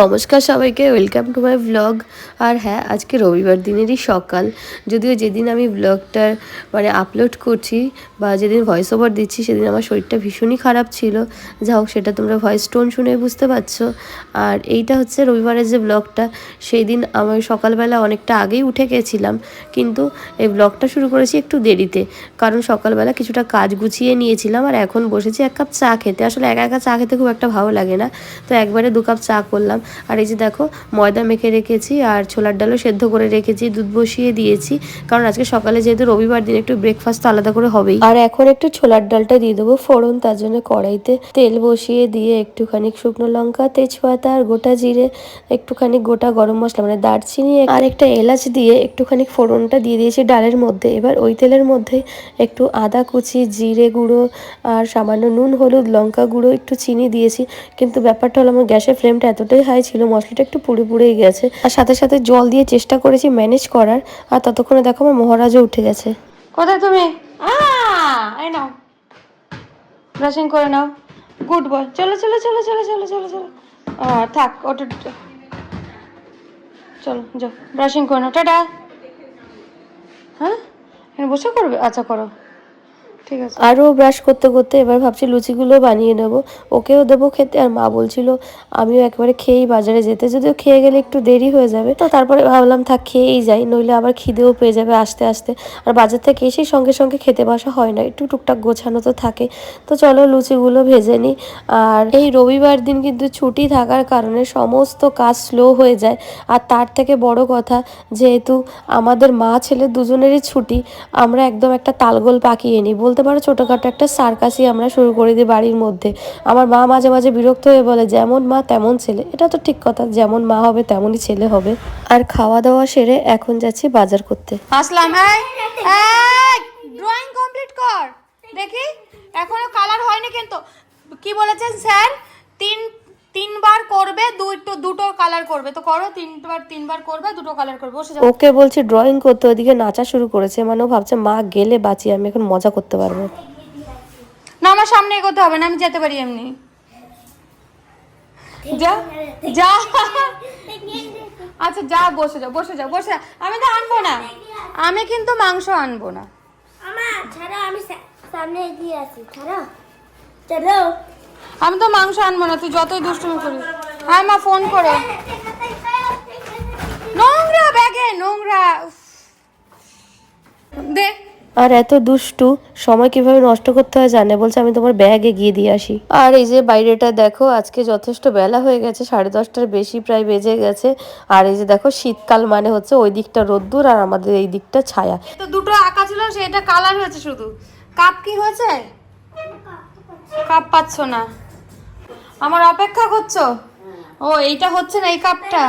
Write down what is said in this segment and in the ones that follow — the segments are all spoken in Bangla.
নমস্কার সবাইকে ওয়েলকাম টু মাই ব্লগ আর হ্যাঁ আজকে রবিবার দিনেরই সকাল। যদিও যেদিন আমি ব্লগটার মানে আপলোড করছি বা যেদিন ভয়েস ওভার দিচ্ছি, সেদিন আমার শরীরটা ভীষণই খারাপ ছিল। যা হোক, সেটা তোমরা ভয়েস টোন শুনে বুঝতে পারছ। আর এইটা হচ্ছে রবিবারের যে ব্লগটা সেই দিন আমি সকালবেলা অনেকটা আগেই উঠে গেছিলাম। কিন্তু এই ব্লগটা শুরু করেছি একটু দেরিতে, কারণ সকালবেলা কিছুটা কাজ গুছিয়ে নিয়েছিলাম। আর এখন বসেছি এক কাপ চা খেতে। আসলে একা একা চা খেতে খুব একটা ভালো লাগে না। তো একবারে দু কাপ চা করলাম। আর এই যে দেখো, ময়দা মেখে রেখেছি আর ছোলার ডালও সেদ্ধ করে রেখেছি, দুধ বসিয়ে দিয়েছি। কারণ আজকে সকালে যেহেতু রবিবার, দিন একটু ব্রেকফাস্ট তো আলাদা করে হবেই। আর এখন একটু ছোলার ডালটা দিয়ে দেবো ফোড়ন, তার জন্য কড়াইতে তেল বসিয়ে দিয়ে একটুখানি শুকনো লঙ্কা, তেজপাতা আর গোটা জিরে, একটুখানি গোটা গরম মশলা মানে দারচিনি আর একটা এলাচ দিয়ে একটুখানি ফোড়নটা দিয়ে দিয়েছি ডালের মধ্যে। এবার ওই তেলের মধ্যে একটু আদা কুচি, জিরে গুঁড়ো আর সামান্য নুন, হলুদ লঙ্কা গুঁড়ো, একটু চিনি দিয়েছি। কিন্তু ব্যাপারটা হলো আমার গ্যাসের ফ্লেমটা এতটাই হাই ছিল, মশলাটা একটু পুড়ে পুড়েই গেছে। আর সাথে সাথে জল দিয়ে চেষ্টা করেছি ম্যানেজ করার, আর ততক্ষণে দেখো আমার মহারাজও উঠে গেছে। কোথায় তুমি? নাও। ব্রাশিং করে নাও। গুড বয় চলো চলো চলো চলো চলো চলো চলো। থাক, ওটা চলো, যাও। ব্রাশিং করে নাও। টাটা। হ্যাঁ? বসে করবে? আচ্ছা করো। আরও ব্রাশ করতে করতে এবার ভাবছি লুচিগুলো বানিয়ে নেব। ওকেও দেবো খেতে, আর মা বলছিল আমিও একবারে খেয়েই বাজারে যেতে। যদিও খেয়ে গেলে একটু দেরি হয়ে যাবে। তো তারপরে ভাবলাম, থাক, খেয়েই যাই, নইলে আবার খিদেও পেয়ে যাবে আস্তে আস্তে। আর বাজার থেকে এসেই সঙ্গে সঙ্গে খেতে বসা হয় না, একটু টুকটাক গোছানো তো থাকে। তো চলো লুচিগুলো ভেজে নিই। আর এই রবিবার দিন কিন্তু ছুটি থাকার কারণে সমস্ত কাজ স্লো হয়ে যায়। আর তার থেকে বড় কথা, যেহেতু আমাদের মা ছেলে দুজনেরই ছুটি, আমরা একদম একটা তালগোল পাকিয়ে নিই। বলতে পারো, ছোটোখাটো একটা সার্কাসই আমরা শুরু করে দিই বাড়ির মধ্যে। আমার মা মাঝে মাঝে বিরক্ত হয়ে বলে, যেমন মা তেমন ছেলে। এটা তো ঠিক কথা, যেমন মা হবে তেমনই ছেলে হবে। আর খাওয়া দাওয়া সেরে এখন যাচ্ছি বাজার করতে। আসলাম ড্রয়িং কমপ্লিট কর। দেখি, এখনও কালার হয়নি কিন্তু। কি বলেছেন, স্যার? দুটো দুটো কালার করবে। তো করো তিনবার তিনবার করবে দুটো কালার করবে বসে যাও। ওকে বলছি ড্রয়িং করতে ওদিকে নাচা শুরু করেছে। মানে ও ভাবছে মা গেলে বাঁচি আমি এখন মজা করতে পারব। না আমার সামনে এগোতে হবে না আমি যেতে পারি এমনি। যা যা। আচ্ছা যা বসে যাও বসে যাও বসে যাও। আমি তো আনব না। আমি কিন্তু মাংস আনব না। আমার ছাড়া আমি সামনে এগিয়ে আছি ছাড়া। চলো। আমি তো মাংস আনব না তুই যতই দুষ্টুমি করিস। হ্যাঁ মা ফোন করো। নোংরা ব্যাগে নোংরা। দে। আর এত দুষ্টু সময় কীভাবে নষ্ট করতে হয় জানে? বলছে আমি তোমার ব্যাগে গিয়ে দিয়ে আসি। আর এই যে বাইরেটা দেখো আজকে যথেষ্ট বেলা হয়ে গেছে সাড়ে দশটার বেশি প্রায় বেজে গেছে। আর এই যে দেখো শীতকাল মানে হচ্ছে ওই দিকটা রোদ্দুর আর আমাদের এই দিকটা ছায়া। তো দুটো আঁকা ছিল সেটা কালার হয়েছে শুধু। কাপ কি হয়েছে? কাপ পাচ্ছ না। আমার অপেক্ষা করছ? ও, এইটা হচ্ছে না, এই কাপটা?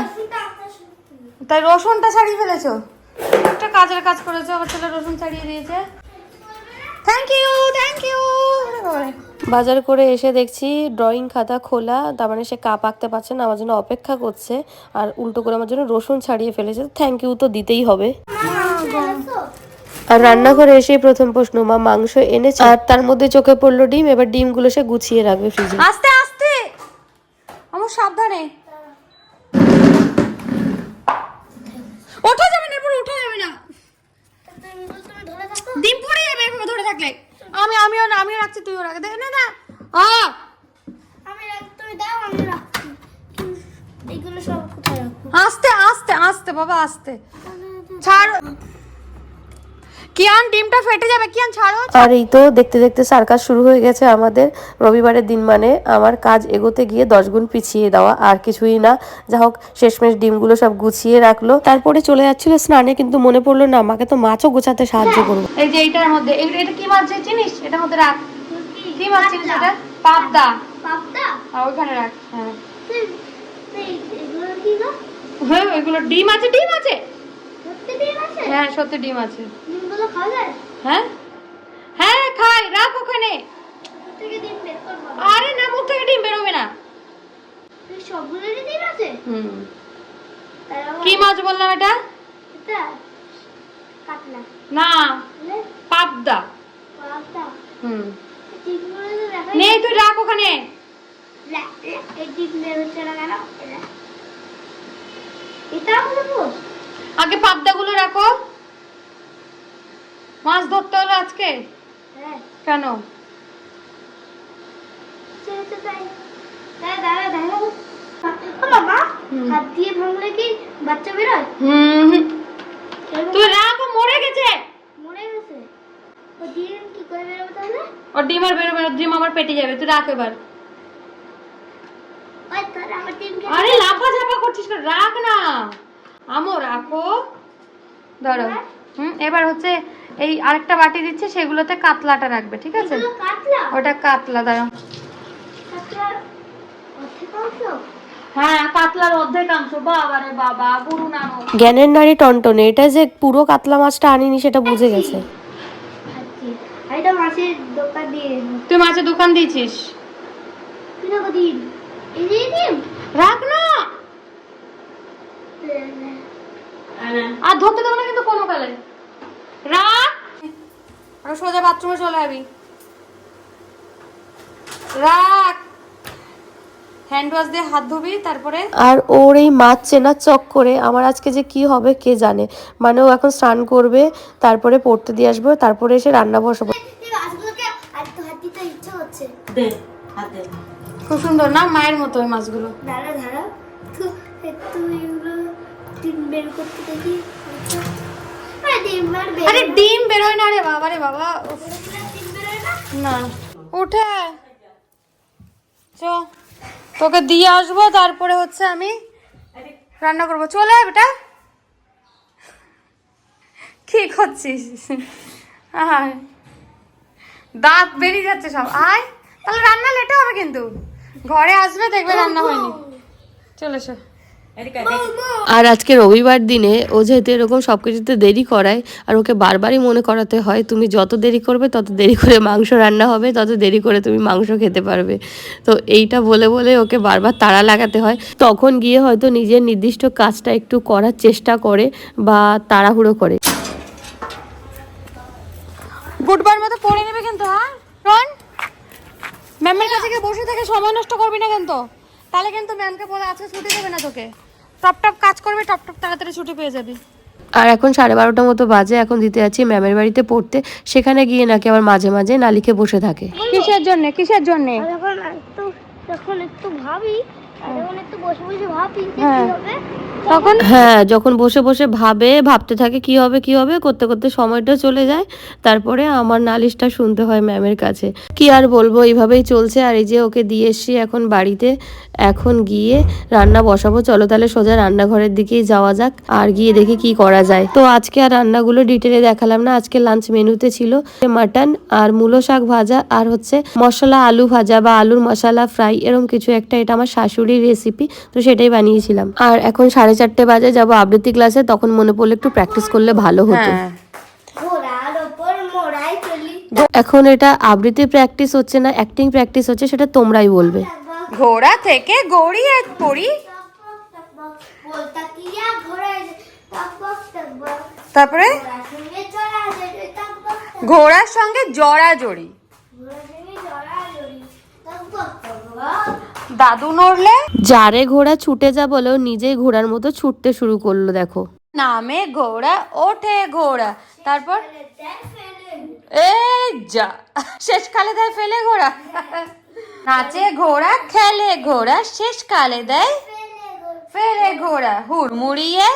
তাই রসুনটা ছাড়িয়ে ফেলেছো? একটা কাজের কাজ করেছ আমার ছেলে রসুন ছাড়িয়ে দিয়েছে। থ্যাংক ইউ থ্যাংক ইউ বাজার করে এসে দেখছি ড্রয়িং খাতা খোলা, তার মানে সে কাপ আঁকতে পারছে না, আমার জন্য অপেক্ষা করছে, আর উল্টো করে আমার জন্য রসুন ছাড়িয়ে ফেলেছে। থ্যাংক ইউ তো দিতেই হবে। আর রান্নাঘরে এসেই প্রথম প্রশ্ন, মা, মাংস এনেছে? আর তার মধ্যে চোখে পড়ল ডিম, এবার ডিমগুলো সে গুছিয়ে রাখবে ফ্রিজে আস্তে আস্তে আমার সাবধানে। ওঠা যাবে না এরপর ওঠা যাবে না। তুমি তুমি ধরে থাকো ডিম পড়ে যাবে এরকম ধরে থাকলে। আমি আমিও আমিও রাখছি তুইও রাখ। দেখ না না। আ। আমি রাখ- তুমি দাও আমি রাখছি। এগুলো সব কোথায় রাখব? আস্তে আস্তে আস্তে বাবা আস্তে। ছাড়। কিয়ান ডিমটা ফেটে যাবে। কিয়ান ছাড়ো আর এই তো দেখতে দেখতে সার্কাস শুরু হয়ে গেছে আমাদের। রবিবারের দিন মানে আমার কাজ এগোতে গিয়ে দশ গুণ পিছিয়ে দেওয়া আর কিছুই না। যা হোক শেষমেশ ডিমগুলো সব গুছিয়ে রাখল। তারপরে চলে যাচ্ছিল স্নানে কিন্তু মনে পড়ল না আমাকে তো মাছও গোছাতে সাহায্য করব। এই যে এইটার মধ্যে এটা কি মাছ যে চিনিস? এটার মধ্যে রাখ। কি মাছ চিনিস এটা? পাবদা। পাপটা আর ওইখানে রাখ হ্যাঁ। এগুলো হ্যাঁ ওইগুলো ডিম আছে ডিম আছে। হ্যাঁ সত্যি ডিম আছে। হ্যাঁ? হ্যাঁ খাই রাখ ওখানে। আরে না মুখ থেকে ডিম বেরোবে না। হুম। কি মাছ বললাম এটা? না পাবদা। হুম। নেই তুই রাখ ওখানে। এটা আগে পাবদাগুলো রাখো। মাছ ধরতে হলো আজকে? হ্যাঁ। কেন? ডিম আর বেরোবে ডিম আমার পেটে যাবে তুই এবার। আরে লাফা ঝাপা করছিস? রাখ না। আমো রাখো। ধরো হুম এবার হচ্ছে এই আরেকটা বাটি দিচ্ছে সেগুলোতে কাতলাটা রাখবে ঠিক আছে? ওটা কাতলা হ্যাঁ কাতলার অর্ধেক অংশ বাবা রে বাবা গুরু নানক। জ্ঞানের নারী টনটনে এটা যে পুরো কাতলা মাছটা আনিনি সেটা বুঝে গেছে। দিয়ে তুই মাছের দোকান দিয়েছিস? রাখ না। আর ধরতে দেবো না কিন্তু কোনো কালে। রাখ। আর সোজা বাথরুমে চলে যাবি রাখ। হ্যান্ড ওয়াশ দিয়ে হাত ধুবি তারপরে আর ওর এই মাছ চেনার চক করে আমার আজকে যে কি হবে কে জানে। মানে ও এখন স্নান করবে তারপরে পড়তে দিয়ে আসব তারপরে এসে রান্না বসাবো। খুব সুন্দর না? মায়ের মতো ওই মাছগুলো। দাঁড়া দাঁড়া। ডিম বের করতে দেখি। আরে ডিম আর বের আরে ডিম বেরোয় না রে বাবা রে বাবা না? উঠে। চ তোকে দিয়ে আসব তারপরে হচ্ছে আমি রান্না করব। চলে বেটা। কি করছিস? আয়। দাঁত বেরিয়ে যাচ্ছে সব। আয়। তাহলে রান্না লেটে হবে কিন্তু। ঘরে আসবে দেখবে রান্না হয়নি। চলে এসো। আর আজকে রবিবার দিনে ও যেহেতু এরকম সব কিছুতে দেরি করায় আর ওকে বারবারই মনে করাতে হয় তুমি যত দেরি করবে তত দেরি করে মাংস রান্না হবে তত দেরি করে তুমি মাংস খেতে পারবে। তো এইটা বলে বলে ওকে বারবার তাড়া লাগাতে হয়। তখন গিয়ে হয়তো নিজের নির্দিষ্ট কাজটা একটু করার চেষ্টা করে বা তাড়াহুড়ো করে। বুটবার মতো পড়ে নেবে কিন্তু হ্যাঁ? রন ম্যামের কাছে বসে থেকে সময় নষ্ট করবি না কিন্তু। তাহলে কিন্তু ম্যামকে বলে আজকে ছুটি দেবে না তোকে। টপ টপ কাজ করবে টপ টপ তাড়াতাড়ি ছুটি পেয়ে যাবি। আর এখন সাড়ে বারোটা মতো বাজে এখন দিতে আছি ম্যামের বাড়িতে পড়তে। সেখানে গিয়ে নাকি আবার মাঝে মাঝে নালিকে বসে থাকে। কিসের জন্য কিসের জন্য? আর যখন একটু ভাবি আর যখন একটু বসে বসে ভাবি হ্যাঁ। কি হবে। তখন? হ্যাঁ যখন বসে বসে ভাবে, ভাবতে থাকে কি হবে কি হবে, করতে করতে সময়টা চলে যায়। তারপরে আমার নালিশটা শুনতে হয় ম্যামের কাছে। কি আর বলব, এইভাবেই চলছে। আর এই যে ওকে দিয়ে এসছি এখন বাড়িতে, এখন গিয়ে রান্না বসাবো। চলো তাহলে সোজা রান্নাঘরের দিকেই যাওয়া যাক, আর গিয়ে দেখি কি করা যায়। তো আজকে আর রান্নাগুলো ডিটেলে দেখালাম না। আজকে লাঞ্চ মেনুতে ছিল মাটন আর মূলো শাক ভাজা আর হচ্ছে মশলা আলু ভাজা বা আলুর মশলা ফ্রাই এরকম কিছু একটা। এটা আমার শাশুড়ির রেসিপি তো সেটাই বানিয়েছিলাম। আর এখন সাড়ে চারটে বাজে যাব আবৃত্তি ক্লাসে তখন মনে পড়লে একটু প্র্যাকটিস করলে ভালো হতো। হ্যাঁ। এখন এটা আবৃত্তি প্র্যাকটিস হচ্ছে না অ্যাক্টিং প্র্যাকটিস হচ্ছে সেটা তোমরাই বলবে। ঘোড়া থেকে গড়িয়ে পড়ি বলতা কিয়া ঘোড়ায় টকবক টকবক তারপরে ঘোড়ার সঙ্গে জড়া জড়ি ঘোড়ার সঙ্গে চড়া জড়ি টকবক টকবক দাদু নড়লে? যারে ঘোড়া ছুটে যা বলেও নিজেই ঘোড়ার মতো ছুটতে শুরু করল দেখো। নামে ঘোড়া ওঠে ঘোড়া। তারপর? এই যা শেষ কালে দেয় ফেলে ঘোড়া। নাচে ঘোড়া খেলে ঘোড়া শেষ কালে দেয় ফেলে ঘোড়া। হুড়মুড়িয়ে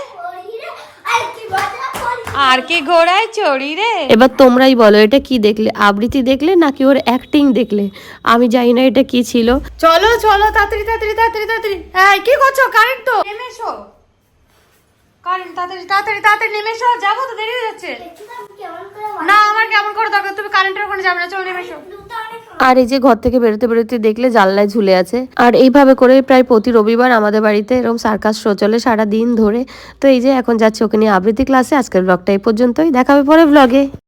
আর কি ঘোড়ায় চড়ি রে? এবার তোমরাই বলো এটা কি দেখলে? আবৃত্তি দেখলে নাকি ওর অ্যাক্টিং দেখলে? আমি জানি না এটা কি ছিল। চলো চলো তাড়াতাড়ি তাড়াতাড়ি তাড়াতাড়ি তাড়াতাড়ি। হ্যাঁ কি করছ? কারেন্ট তো? নেমে এসো। কারেন্ট তাড়াতাড়ি তাড়াতাড়ি তাড়াতাড়ি নেমে এসো। যাব তো দেরি হয়ে যাচ্ছে। না আমার কেমন করে দরকার? তুমি কারেন্টের ওখানে যাবে না। চলো নেমে এসো। আর এই যে ঘর থেকে বেরোতে বেরোতে দেখলে জানলায় ঝুলে আছে। আর এইভাবে করে প্রায় প্রতি রবিবার আমাদের বাড়িতে এরকম সার্কাস শো চলে সারা দিন ধরে। তো এই যে এখন যাচ্ছে ওকে নিয়ে আবৃত্তি ক্লাসে। আজকের ব্লগটা এই পর্যন্তই। দেখাবে পরে ব্লগে